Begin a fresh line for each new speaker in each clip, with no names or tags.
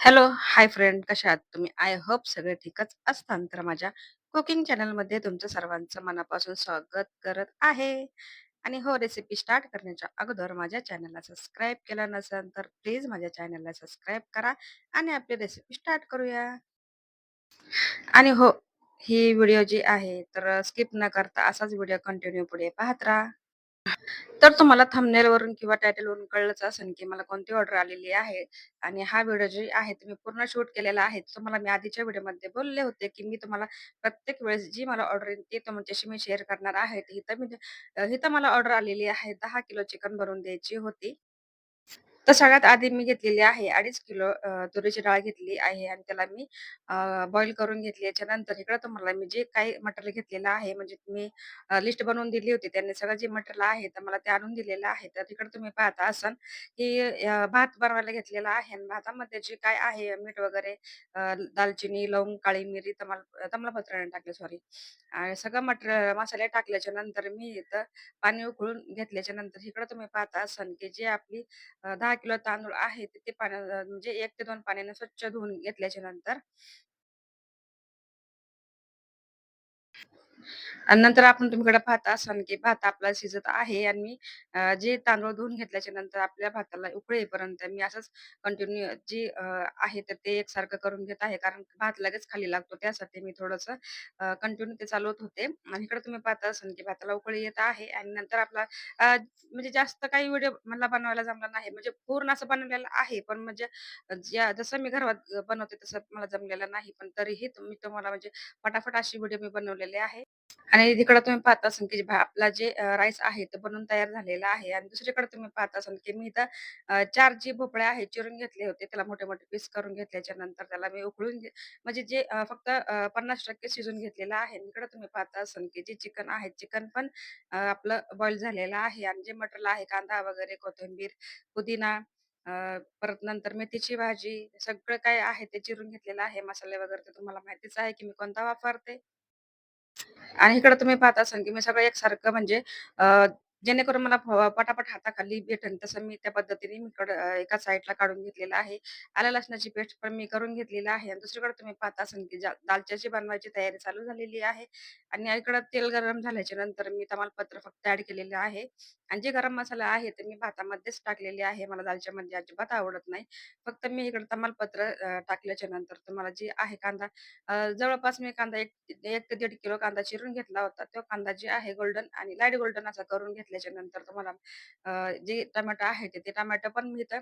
Hello, hi friend कशा आहात तुम्ही? आय होप सगळे ठीकच असतात तर माझ्या कुकिंग चॅनलमध्ये तुमचं सर्वांचं मनापासून स्वागत करत आहे. आणि हो, रेसिपी स्टार्ट करण्याच्या अगोदर माझ्या चॅनलला सबस्क्राईब केला नसेल, तर प्लीज माझ्या चॅनलला सबस्क्राईब करा आणि आपली रेसिपी स्टार्ट करूया. आणि हो, ही व्हिडिओ जी आहे, तर स्किप न करता असाच व्हिडिओ कंटिन्यू पुढे पाहत राहा. तर तुम्हाला थंबनेलवरून किंवा टायटलवरून कळलंच असेल, की मला कोणती ऑर्डर आलेली आहे आणि हा व्हिडिओ जे आहे तुम्ही मी पूर्ण शूट केलेला आहे. तुम्हाला मी आधीच्या व्हिडिओमध्ये बोलले होते, की मी तुम्हाला प्रत्येक वेळेस जी मला ऑर्डर येईल ती तुमच्याशी मी शेअर करणार आहे. इथं मी हिथं इथं मला ऑर्डर आलेली आहे दहा किलो चिकन बनवून द्यायची होती. तर सगळ्यात आधी मी घेतलेली आहे 2.5 किलो अ, तुरीची डाळ घेतली आहे आणि त्याला मी बॉईल करून घेतली. याच्यानंतर इकडं तुम्हाला मी जे काही मटेरियल घेतलेलं आहे, म्हणजे मी लिस्ट बनवून दिली होती. त्यांनी सगळं जे मटेरियल आहे, तर मला ते आणून दिलेलं आहे. तर तिकडे तुम्ही पाहता असाल, की अ, भात बनवायला घेतलेला आहे आणि भातामध्ये जे काय आहे मीठ वगैरे अ, दालचिनी, लवंग, काळी मिरी, तमाल तमालपत्र नाही टाकले सॉरी आणि सगळं मटेरियल मसाले टाकल्याच्या नंतर मी इथं पाणी उकळून घेतल्याच्या नंतर इकडं तुम्ही पाहता असाल, की जे आपली अ, 10 किलो तांदूळ आहे, ते पाण्या म्हणजे एक ते दोन पाण्याने स्वच्छ धुवून घेतल्याच्या नंतर आणि नंतर आपण तुम्हीकडे भात असाल, की भात आपला शिजत आहे आणि मी जे तांदूळ धुवून घेतल्याच्या नंतर आपल्या भाताला उकळे येईपर्यंत मी असंच कंटिन्यू जी आहे तर ते एकसारखं करून घेत आहे. कारण भात लगेच खाली लागतो. त्यासाठी मी थोडस कंटिन्यू ते चालवत होते आणि इकडे तुम्ही पाहत असाल, की भाताला उकळी येत आहे आणि नंतर आपला म्हणजे जास्त काही व्हिडिओ मला बनवायला जमला नाही. म्हणजे पूर्ण असं बनवलेलं आहे, पण म्हणजे ज्या जसं मी घरात बनवते तसं मला जमलेलं नाही. पण तरीही तुम्ही तुम्हाला म्हणजे फटाफट अशी व्हिडिओ मी बनवलेले आहे. आणि तिकडं तुम्ही पाहत असाल, की भा आपला जे अ, राईस आहे तो बनवून तयार झालेला आहे आणि दुसरीकडे तुम्ही पाहत असाल, की मी इथं अ, 4 जी भोपळे आहेत चिरून घेतले होते. त्याला मोठे-मोठे पीस करून घेतल्याच्या नंतर त्याला मी उकळून घे म्हणजे जे अ, फक्त अ, 50% शिजून घेतलेलं आहे. इकडे तुम्ही पाहत असाल, की जे चिकन आहे, चिकन पण अ, आपलं बॉईल झालेलं आहे आणि जे मटेरियल आहे कांदा वगैरे, कोथिंबीर, पुदिना अ, परत नंतर मेथीची भाजी सगळं काय आहे ते चिरून घेतलेलं आहे. मसाले वगैरे तर तुम्हाला माहितीच आहे, की मी कोणता वापरते. आणि इकडे तुम्ही पाहत असाल, की मी सगळं एकसारखं म्हणजे जेणेकरून मला फ पटापट हाताखाली भेटेल तसं मी त्या पद्धतीने मी इकडं अ, एका साईडला काढून घेतलेला आहे. आल्या लसणाची पेस्ट पण मी करून घेतलेली आहे आणि दुसरीकडे तुम्ही पाहत असाल, की जा दालच्याची बनवायची तयारी चालू झालेली आहे आणि इकडं तेल गरम झाल्याच्यानंतर मी तमालपत्र फक्त ऍड केलेलं आहे आणि जे गरम मसाला आहे ते मी भातामध्येच टाकलेले आहे. मला दालच्यामध्ये म्हणजे अजिबात आवडत नाही. फक्त मी इकडे तमालपत्र टाकल्याच्या नंतर तुम्हाला जे आहे कांदा अ, जवळपास मी कांदा 1 1 ते दीड किलो कांदा चिरून घेतला होता. तो कांदा जे आहे गोल्डन आणि लाइट गोल्डन असा करून घातल्याच्या नंतर तुम्हाला जे टोमॅटो आहे ते, ते टोमॅटो पण मी तर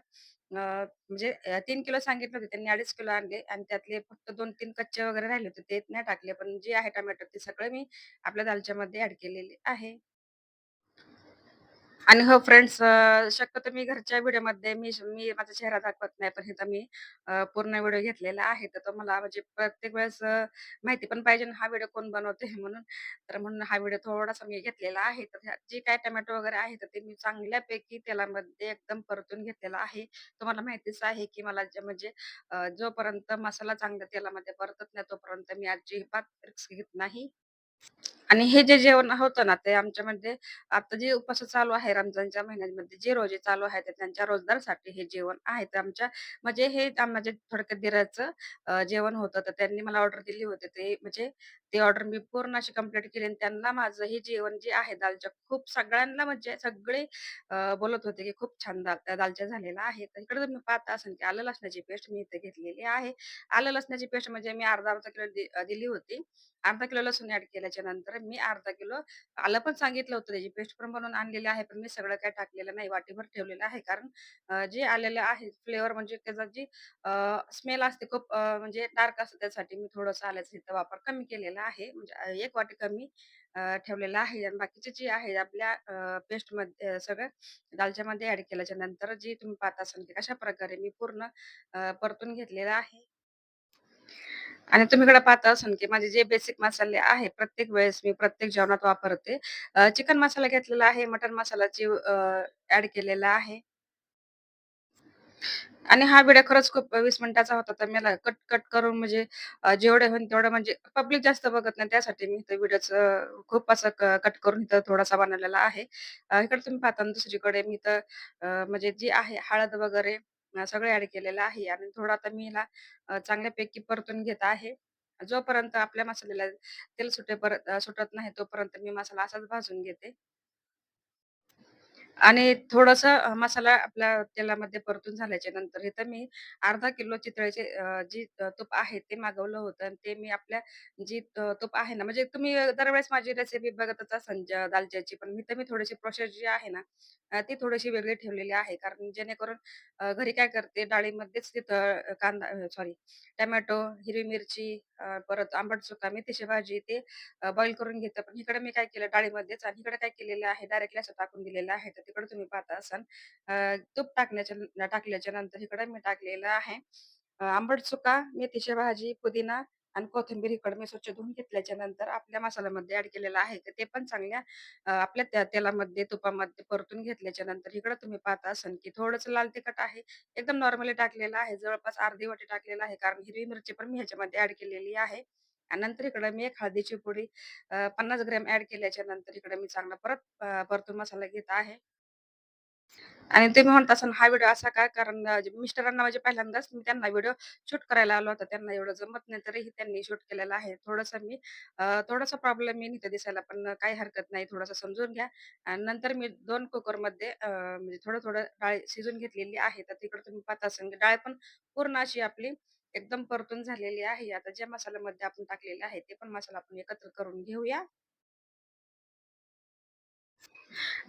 म्हणजे तीन किलो सांगितले होते. त्यांनी 2.5 किलो आणले आणि त्यातले फक्त 2-3 कच्चे वगैरे राहिले होते. ते नाही टाकले. पण जे आहे टोमॅटो ते सगळे मी आपल्या दालच्यामध्ये ऍड केलेले आहे. आणि हो फ्रेंड्स अ, शक्यतो मी घरच्या व्हिडिओमध्ये मी मी माझा चेहरा दाखवत नाही. पण इथं मी अ, पूर्ण व्हिडिओ घेतलेला आहे. तर तो मला म्हणजे प्रत्येक वेळेस अ, माहिती पण पाहिजे ना हा व्हिडिओ कोण बनवते म्हणून. तर म्हणून हा व्हिडिओ थोडासा मी घेतलेला आहे. तर ह्या जे काही टोमॅटो वगैरे आहे तर ते मी चांगल्यापैकी तेलामध्ये एकदम परतून घेतलेला आहे. तुम्हाला माहितीच आहे, की मला जे म्हणजे अ, जोपर्यंत मसाला चांगल्या तेलामध्ये परतत नाही तोपर्यंत मी अजिबात रिस्क घेत नाही. आणि हे जे जेवण होतं ना, ते आमच्यामध्ये आता जे उपास चालू आहे रमजानच्या महिन्यामध्ये जे रोजे चालू आहे ते त्यांच्या रोजदारसाठी हे जेवण आहे. तर आमच्या म्हणजे हे माझे थोडक्यात दिराचं जेवण होतं. तर त्यांनी मला ऑर्डर दिली होती. ते म्हणजे ती ऑर्डर मी पूर्ण अशी कंप्लीट केली आणि त्यांना माझं हे जेवण जे आहे दालच्या खूप सगळ्यांना म्हणजे सगळे बोलत होते, की खूप छान दाल दालच्या झालेला आहे. तर इकडे मी पाहता असेल की आलं लसणाची पेस्ट मी इथे घेतलेली आहे. आलं लसणाची पेस्ट म्हणजे मी अर्धा-अर्धा किलो दिली होती. अर्धा किलो लसूण ऍड केल्याच्यानंतर मी अर्धा किलो आलं पण सांगितलं होतं त्याची पेस्ट पण बनवून आणलेली आहे. पण मी सगळं काय टाकलेलं नाही. वाटीभर ठेवलेलं आहे. कारण जे आलेलं आहे फ्लेवर म्हणजे त्याचा जी स्मेल असते खूप म्हणजे डार्क असते त्यासाठी मी थोडंसं आल्याचा इथं वापर कमी केलेला आहे. म्हणजे एक वाटी कमी ठेवलेला आहे आणि बाकीचे जे आहे आपल्या पेस्टमध्ये सगळं दालच्यामध्ये ऍड केल्याच्यानंतर जी तुम्ही पाहत असाल की कशाप्रकारे मी पूर्ण परतून घेतलेलं आहे. आणि तुम्ही इकडे पाहता असाल, की माझे जे बेसिक मसाले आहे, प्रत्येक वेळेस मी प्रत्येक जेवणात वापरते. चिकन मसाला घेतलेला आहे, मटन मसाला जीव ऍड केलेला आहे. आणि हा व्हिडिओ खरंच खूप वीस मिनिटाचा होता. तर मला कट-कट करून म्हणजे जेवढे होईल तेवढं म्हणजे पब्लिक जास्त बघत नाही त्यासाठी मी इथं व्हिडिओचं खूप असं कट करून इथं थोडासा बनवलेला आहे. इकडे तुम्ही पाहता ना दुसरीकडे मी तर म्हणजे जी आहे हळद वगैरे सगळं ऍड केलेलं आहे आणि थोडं आता मी ह्याला चांगल्यापैकी परतून घेत आहे. जोपर्यंत आपल्या मसाल्याला तेल सुटे परत सुटत नाही तोपर्यंत मी मसाला असाच भाजून घेते. आणि थोडंसं मसाला आपल्या तेलामध्ये परतून झाल्याच्यानंतर इथं मी अर्धा किलो चितळ्याचे अ, जी अ, तूप आहे ते मागवलं होतं आणि ते मी आपल्या जी अ, तूप आहे ना, म्हणजे तुम्ही दरवेळेस माझी रेसिपी बघतच असाल ज दालच्याची, पण मी तर मी थोडीशी प्रोसेस जी आहे ना, अ, ती थोडीशी वेगळी ठेवलेली आहे. कारण जेणेकरून अ, घरी काय करते डाळीमध्येच तिथं अ, कांदा सॉरी टोमॅटो, हिरवी मिरची, अ, परत आंबट चुका, मेथीची भाजी ते बॉईल करून घेतं पण इकडे मी काय केलं डाळीमध्येच आणि इकडे काय केलेलं आहे डायरेक्टली असं टाकून दिलेलं आहे. तर तिकडे तुम्ही पाहता असाल अ, तूप टाकण्याच्या टाकल्याच्या नंतर इकडे मी टाकलेलं आहे अ, आंबट चुका, मेथीची भाजी, पुदिना आणि कोथिंबीर इकडे मी स्वच्छ धुवून घेतल्याच्या नंतर आपल्या मसाल्यामध्ये ऍड केलेलं आहे. तर ते पण चांगल्या अ, आपल्या त्या तेलामध्ये, तुपामध्ये परतून घेतल्याच्या नंतर इकडे तुम्ही पाहता असाल की थोडंसं लाल तिखट आहे. एकदम नॉर्मली टाकलेलं आहे. जवळपास अर्धी वाटी टाकलेलं आहे. कारण हिरवी मिरची पण मी ह्याच्यामध्ये ऍड केलेली आहे. आणि नंतर इकडे मी एक हळदीची पुडी पन्नास 50 ग्रॅम ऍड केल्याच्यानंतर इकडे मी चांगला परत अ, परतून मसाला घेत आहे. आणि तुम्ही म्हणत असाल हा व्हिडिओ असा काय कारण मिस्टरांना म्हणजे पहिल्यांदाच मी त्यांना व्हिडिओ शूट करायला आलो होता. त्यांना एवढं जमत नाही तरीही त्यांनी शूट केलेलं आहे. थोडंसं मी थोडासा प्रॉब्लेम येईन इथं दिसायला पण काही हरकत नाही. थोडंसं समजून घ्या आणि नंतर मी दोन कुकरमध्ये म्हणजे थोडं-थोडं डाळ शिजवून घेतलेली आहे. तर तिकडे तुम्ही पाहत असाल डाळ पण पूर्ण अशी आपली एकदम परतून झालेली आहे. आता ज्या मसाल्यामध्ये आपण टाकलेले आहे ते पण मसाला आपण एकत्र करून घेऊया.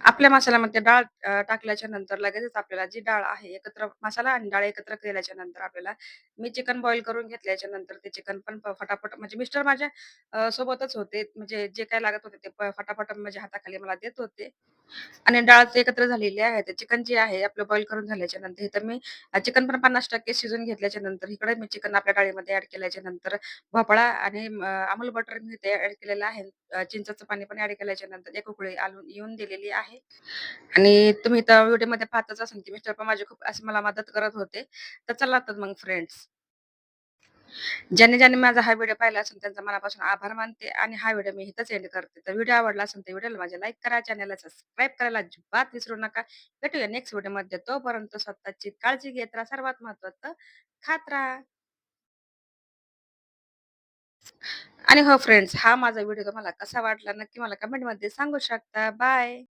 आपल्या मसाल्यामध्ये डाळ टाकल्याच्या नंतर लगेचच आपल्याला जी डाळ आहे एकत्र मसाला आणि डाळ एकत्र केल्याच्यानंतर आपल्याला मी चिकन बॉईल करून घेतल्याच्या नंतर ते चिकन पण फटाफट म्हणजे मिस्टर माझ्या सोबतच होते. म्हणजे जे काही लागत होते ते फटाफट माझ्या हाताखाली मला देत होते. आणि डाळ ते एकत्र झालेली आहे. ते चिकन जे आहे आपलं बॉईल करून झाल्याच्यानंतर इथं मी चिकन पण 50% शिजवून घेतल्याच्या नंतर इकडे मी चिकन आपल्या डाळीमध्ये ऍड केल्याच्यानंतर भोपळा आणि अमूल बटर मी ते ऍड केलेलं आहे. चिंचाचं पाणी पण ऍड केल्याच्यानंतर एक उकळी आलून येऊन दिलेली आहे. आणि तुम्ही तर व्हिडिओमध्ये पाहतच असाल की मिस्टर पण माझे खूप असे मला मदत करत होते. तर चला तर मग फ्रेंड्स ज्याने ज्याने माझा हा व्हिडिओ पाहिला असेल त्यांचा मनापासून आभार मानते आणि हा व्हिडिओ मी इथंच एंड करते. तर व्हिडिओ आवडला असेल तर व्हिडिओला माझ्या लाईक करा, चॅनलला सबस्क्राईब करायला अजिबात विसरू नका. भेटूया नेक्स्ट व्हिडिओमध्ये. तोपर्यंत स्वतःची काळजी घेत राहा. सर्वात महत्वाचं खात राहा. आणि हो फ्रेंड्स, हा माझा व्हिडिओ तुम्हाला कसा वाटला नक्की मला कमेंटमध्ये सांगू शकता. बाय.